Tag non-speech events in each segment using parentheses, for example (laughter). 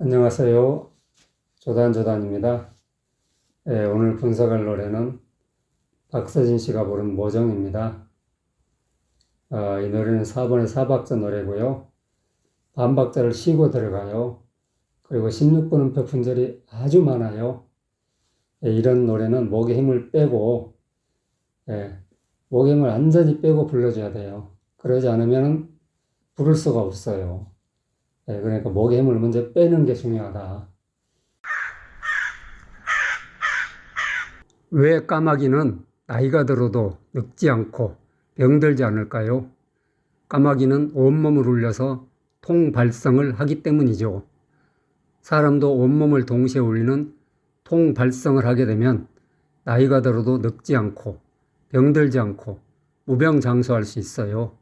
안녕하세요. 조단조단입니다. 예, 오늘 분석할 노래는 박서진 씨가 부른 모정입니다. 아, 이 노래는 4번의 4박자 노래고요. 반박자를 쉬고 들어가요. 그리고 16분음표 분절이 아주 많아요. 예, 이런 노래는 목에 힘을 빼고 예, 목에 힘을 완전히 빼고 불러줘야 돼요. 그러지 않으면 부를 수가 없어요. 예, 그러니까 목에 힘을 먼저 빼는 게 중요하다. 왜 까마귀는 나이가 들어도 늙지 않고 병들지 않을까요? 까마귀는 온몸을 울려서 통발성을 하기 때문이죠. 사람도 온몸을 동시에 울리는 통발성을 하게 되면 나이가 들어도 늙지 않고 병들지 않고 무병장수할 수 있어요.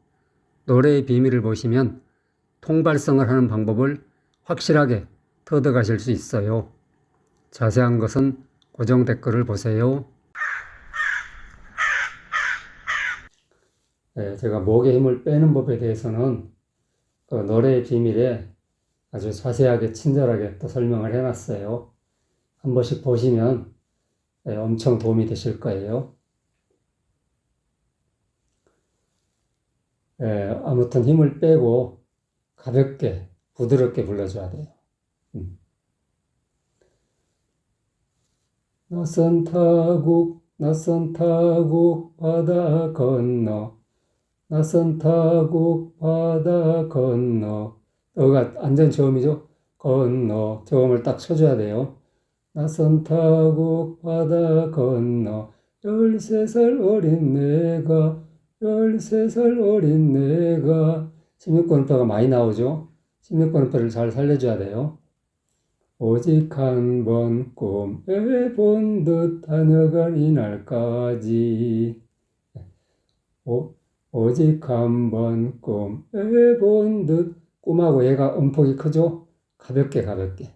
노래의 비밀을 보시면 통발성을 하는 방법을 확실하게 터득하실 수 있어요. 자세한 것은 고정 댓글을 보세요. 네, 제가 목에 힘을 빼는 법에 대해서는 그 노래의 비밀에 아주 자세하게 친절하게 또 설명을 해놨어요. 한 번씩 보시면 네, 엄청 도움이 되실 거예요. 네, 아무튼 힘을 빼고 가볍게 부드럽게 불러줘야 돼요. 음. 낯선 타국 낯선 타국 바다 건너 낯선 타국 바다 건너. 어가 안전 저음이죠? 건너. 저음을 딱 쳐줘야 돼요. 낯선 타국 바다 건너. 열세 살 어린 내가 열세 살 어린 내가 16번음표가 많이 나오죠. 16번음표를 잘 살려줘야 돼요. 오직 한 번 꿈에 본듯 하여간 이날까지. 오, 오직 한 번 꿈에 본 듯. 꿈하고 얘가 음폭이 크죠? 가볍게 가볍게.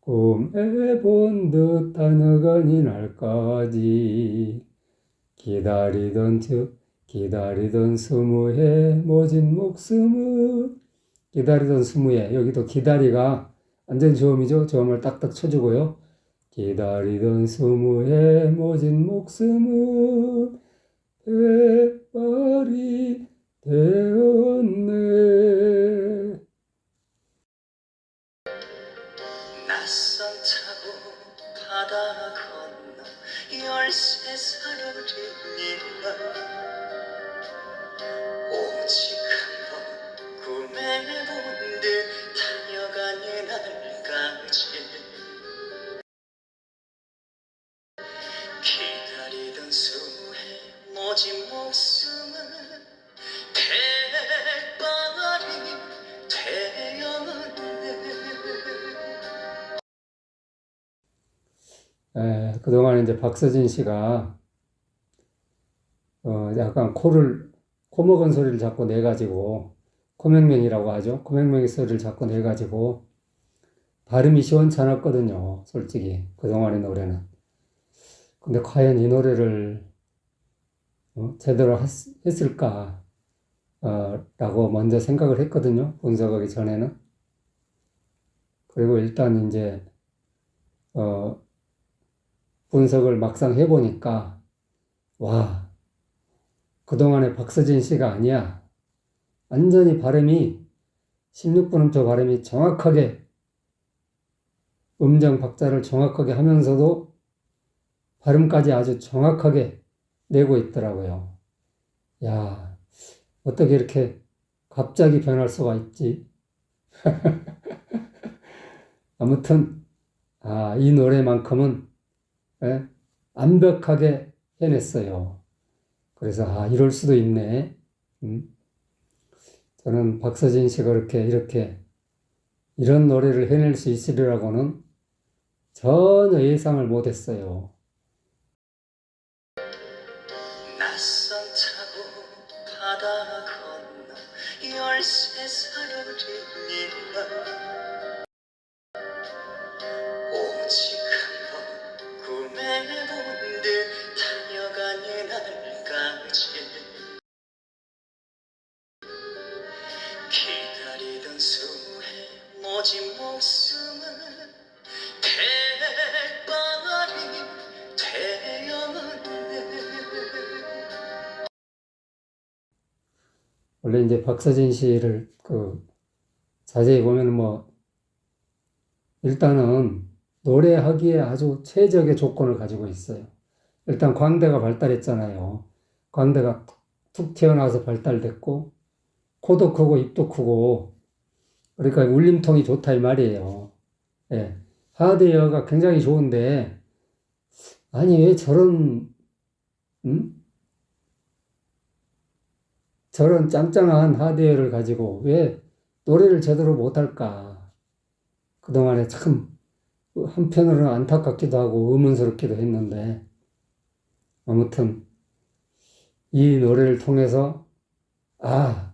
꿈에 본듯 하여간 이날까지. 기다리던 즉 기다리던 스무해 모진 목숨은 기다리던 스무해 여기도 기다리가 완전 저음이죠. 저음을 딱딱 쳐주고요. 기다리던 스무해 모진 목숨은 대발이 되었네. 낯선 타고 바다 건너 열세 살 어린이가 오직 한번 꿈에 본듯 달려가는 날까지. 기다리던 수해 모진 목숨은 대바리 되었네. 에, 그동안 이제 박서진 씨가 어, 약간 코를 코 먹은 소리를 자꾸 내가지고 코맹맹이라고 하죠. 코맹맹이 소리를 자꾸 내가지고 발음이 시원찮았거든요. 솔직히 그동안의 노래는. 근데 과연 이 노래를 어, 제대로 했, 했을까? 어, 라고 먼저 생각을 했거든요. 분석하기 전에는. 그리고 일단 이제 어, 분석을 막상 해보니까 와 그동안의 박서진 씨가 아니야. 완전히 발음이 16분음표 발음이 정확하게 음정 박자를 정확하게 하면서도 발음까지 아주 정확하게 내고 있더라고요. 야, 어떻게 이렇게 갑자기 변할 수가 있지? (laughs) 아무튼, 아, 이 노래만큼은 예, 완벽하게 해냈어요. 그래서, 아, 이럴 수도 있네. 음? 저는 박서진 씨가 그렇게, 이렇게, 이런 노래를 해낼 수 있으리라고는 전혀 예상을 못 했어요. 원래 이제 박서진 씨를 그 자세히 보면 뭐 일단은 노래하기에 아주 최적의 조건을 가지고 있어요. 일단 광대가 발달했잖아요. 광대가 툭 튀어나와서 발달됐고 코도 크고 입도 크고 그러니까 울림통이 좋다 이 말이에요. 예. 하드웨어가 굉장히 좋은데 아니 왜 저런 음? 저런 짱짱한 하드웨어를 가지고 왜 노래를 제대로 못할까? 그동안에 참 한편으로는 안타깝기도 하고 의문스럽기도 했는데 아무튼 이 노래를 통해서 아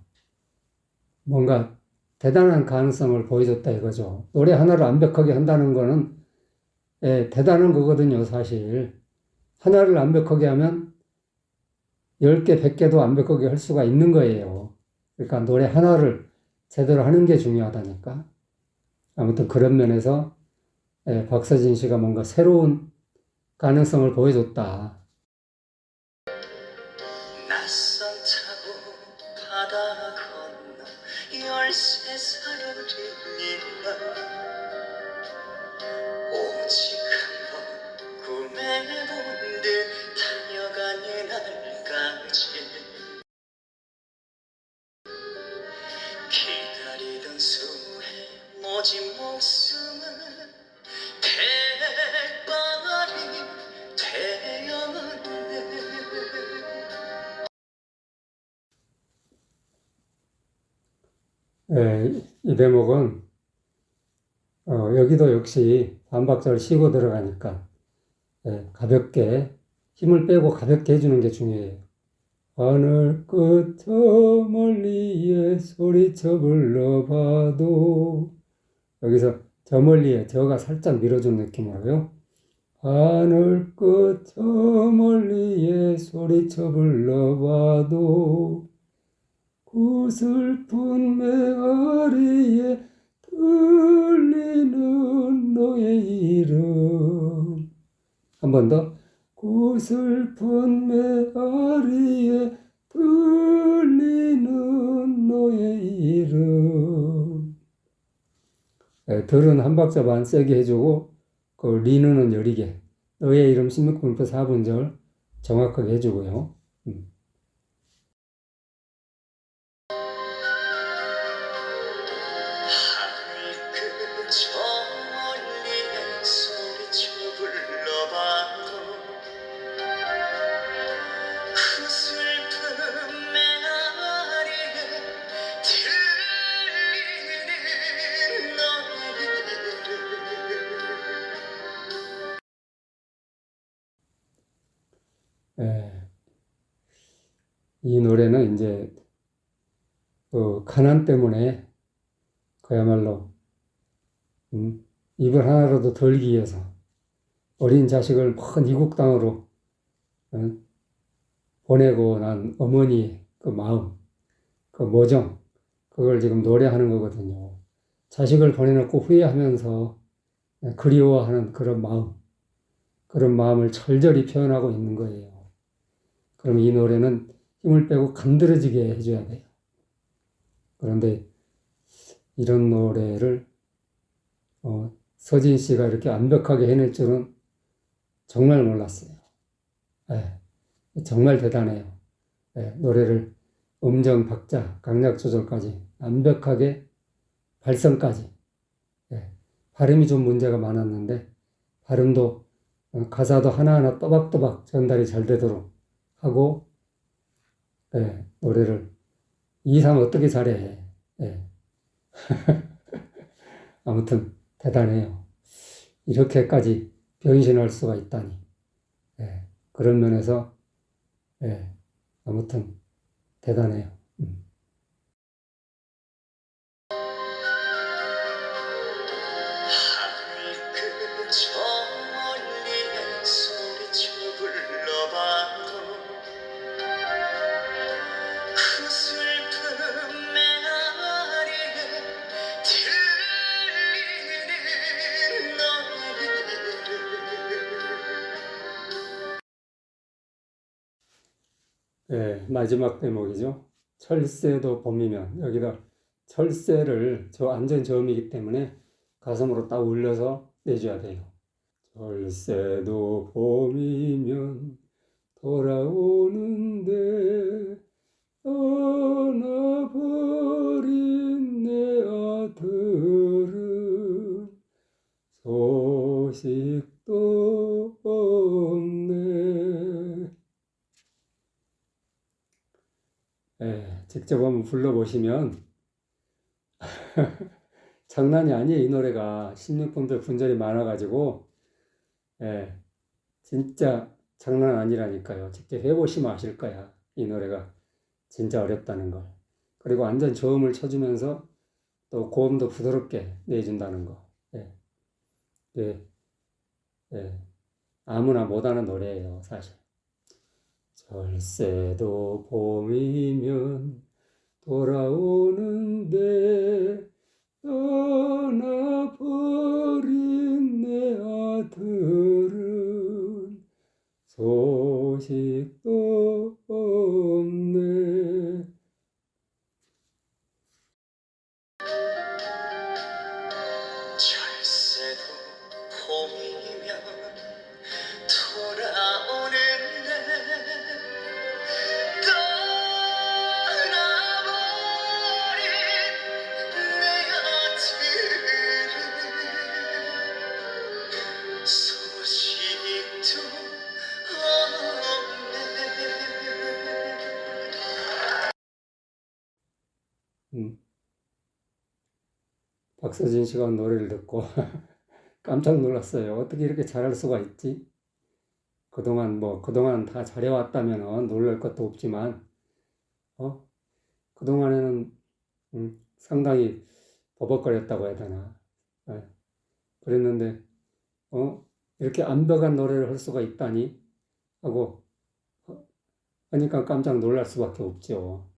뭔가 대단한 가능성을 보여줬다 이거죠. 노래 하나를 완벽하게 한다는 거는 예, 대단한 거거든요, 사실. 하나를 완벽하게 하면 10개, 100개도 완벽하게 할 수가 있는 거예요. 그러니까 노래 하나를 제대로 하는 게 중요하다니까. 아무튼 그런 면에서 예, 박서진 씨가 뭔가 새로운 가능성을 보여줬다. 낯선 타고 바다 건너 열세 살어린 예, 이 대목은 어, 여기도 역시 반박자를 쉬고 들어가니까 예, 가볍게 힘을 빼고 가볍게 해주는 게 중요해요. 하늘 끝 저 멀리에 소리쳐 불러봐도 여기서 저 멀리에 저가 살짝 밀어준 느낌으로요. 하늘 끝 저 멀리에 소리쳐 불러봐도 그 슬픈 메아리에 들리는 너의 이름 한 번 더. 그 슬픈 메아리에 들리는 너의 이름 예, 들은 한 박자 반 세게 해주고 그 리는은 여리게 너의 이름 16분표 4분절 정확하게 해주고요. 음. 예. 이 노래는 이제 그 가난 때문에 그야말로 음, 입을 하나라도 덜기 위해서 어린 자식을 먼 이국 땅으로 어, 보내고 난 어머니의 그 마음, 그 모정, 그걸 지금 노래하는 거거든요. 자식을 보내놓고 후회하면서 그리워하는 그런 마음, 그런 마음을 절절히 표현하고 있는 거예요. 그럼 이 노래는 힘을 빼고 간드러지게 해줘야 돼요. 그런데 이런 노래를 어, 서진 씨가 이렇게 완벽하게 해낼 줄은 정말 몰랐어요. 예, 정말 대단해요. 예, 노래를 음정, 박자, 강약 조절까지 완벽하게 발성까지. 예, 발음이 좀 문제가 많았는데 발음도 어, 가사도 하나하나 또박또박 전달이 잘 되도록 하고 예, 노래를 이 이상 어떻게 잘해? 예. (laughs) 아무튼 대단해요. 이렇게까지 변신할 수가 있다니. 예, 그런 면에서 예, 아무튼 대단해요. 마지막 대목이죠. 철새도 봄이면 여기다 철새를 저 완전 저음이기 때문에 가슴으로 딱 올려서 내줘야 돼요. 철새도 봄이면 돌아오는데 떠나버린 내 아들은 소식도 없네. 예, 직접 한번 불러보시면 (laughs) 장난이 아니에요. 이 노래가 16분별 분절이 많아가지고 예, 진짜 장난 아니라니까요. 직접 해보시면 아실 거야. 이 노래가 진짜 어렵다는 걸. 그리고 완전 저음을 쳐주면서 또 고음도 부드럽게 내준다는 거. 예, 예, 예. 아무나 못하는 노래예요, 사실. 절세도 봄이면 돌아오는데 박서진 씨가 노래를 듣고 (laughs) 깜짝 놀랐어요. 어떻게 이렇게 잘할 수가 있지? 그동안 뭐 그동안 다 잘해왔다면 놀랄 것도 없지만 어? 그동안에는 음, 상당히 버벅거렸다고 해야 되나? 예. 그랬는데 어? 이렇게 완벽한 노래를 할 수가 있다니 하고 어, 하니까 깜짝 놀랄 수밖에 없죠.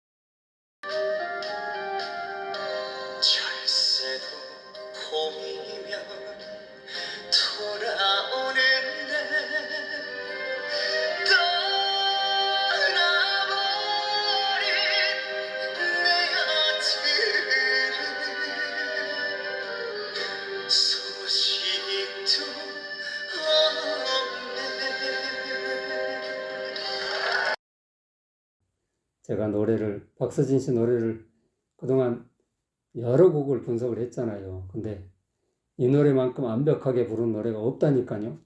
제가 노래를 박서진 씨 노래를 그동안 여러 곡을 분석을 했잖아요. 근데 이 노래만큼 완벽하게 부른 노래가 없다니까요.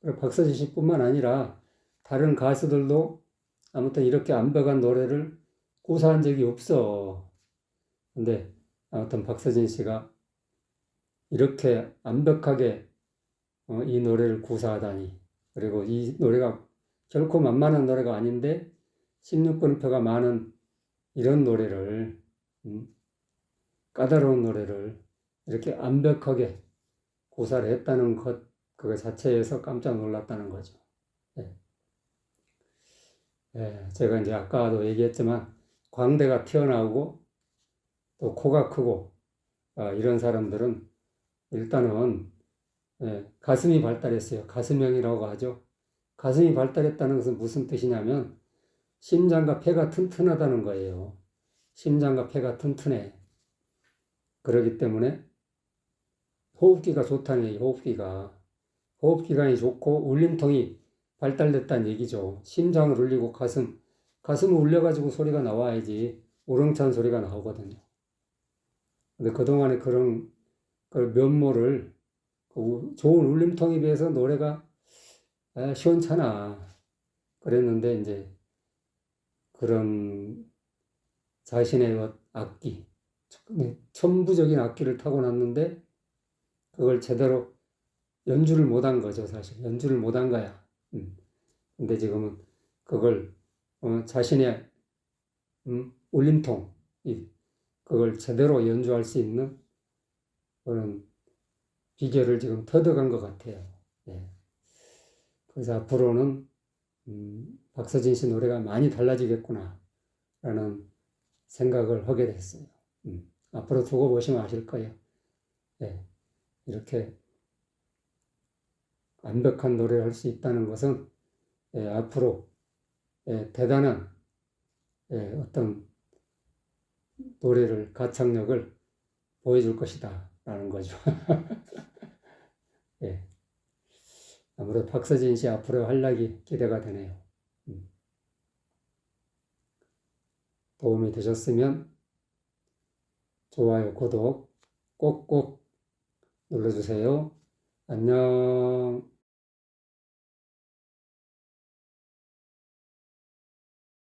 그리고 박서진 씨뿐만 아니라 다른 가수들도 아무튼 이렇게 완벽한 노래를 구사한 적이 없어. 근데 아무튼 박서진 씨가 이렇게 완벽하게 어, 이 노래를 구사하다니. 그리고 이 노래가 결코 만만한 노래가 아닌데 16번표가 많은 이런 노래를 음, 까다로운 노래를 이렇게 완벽하게 구사를 했다는 것 그거 자체에서 깜짝 놀랐다는 거죠. 예. 예, 제가 이제 아까도 얘기했지만 광대가 튀어나오고 또 코가 크고 아, 이런 사람들은 일단은 예, 가슴이 발달했어요. 가슴형이라고 하죠. 가슴이 발달했다는 것은 무슨 뜻이냐면 심장과 폐가 튼튼하다는 거예요. 심장과 폐가 튼튼해. 그러기 때문에 호흡기가 좋다는 얘기, 호흡기가. 호흡기관이 좋고 울림통이 발달됐다는 얘기죠. 심장을 울리고 가슴, 가슴을 울려가지고 소리가 나와야지 우렁찬 소리가 나오거든요. 근데 그동안에 그런 그 면모를 그 우- 좋은 울림통에 비해서 노래가 아, 시원찮아. 그랬는데 이제 그런 자신의 어- 악기, 천부적인 악기를 타고났는데 그걸 제대로 연주를 못한 거죠, 사실. 연주를 못한 거야. 음. 근데 지금은 그걸 어, 자신의 음, 울림통, 이, 그걸 제대로 연주할 수 있는 그런 비결을 지금 터득한 것 같아요. 예. 그래서 앞으로는 음, 박서진 씨 노래가 많이 달라지겠구나 라는 생각을 하게 됐어요. 음, 앞으로 두고 보시면 아실 거예요. 예, 이렇게 완벽한 노래를 할 수 있다는 것은 예, 앞으로 예, 대단한 예, 어떤 노래를 가창력을 보여줄 것이다 라는 거죠. (laughs) 예. 아무래도 박서진 씨 앞으로 활약이 기대가 되네요. 음. 도움이 되셨으면 좋아요, 구독 꼭꼭 눌러주세요. 안녕.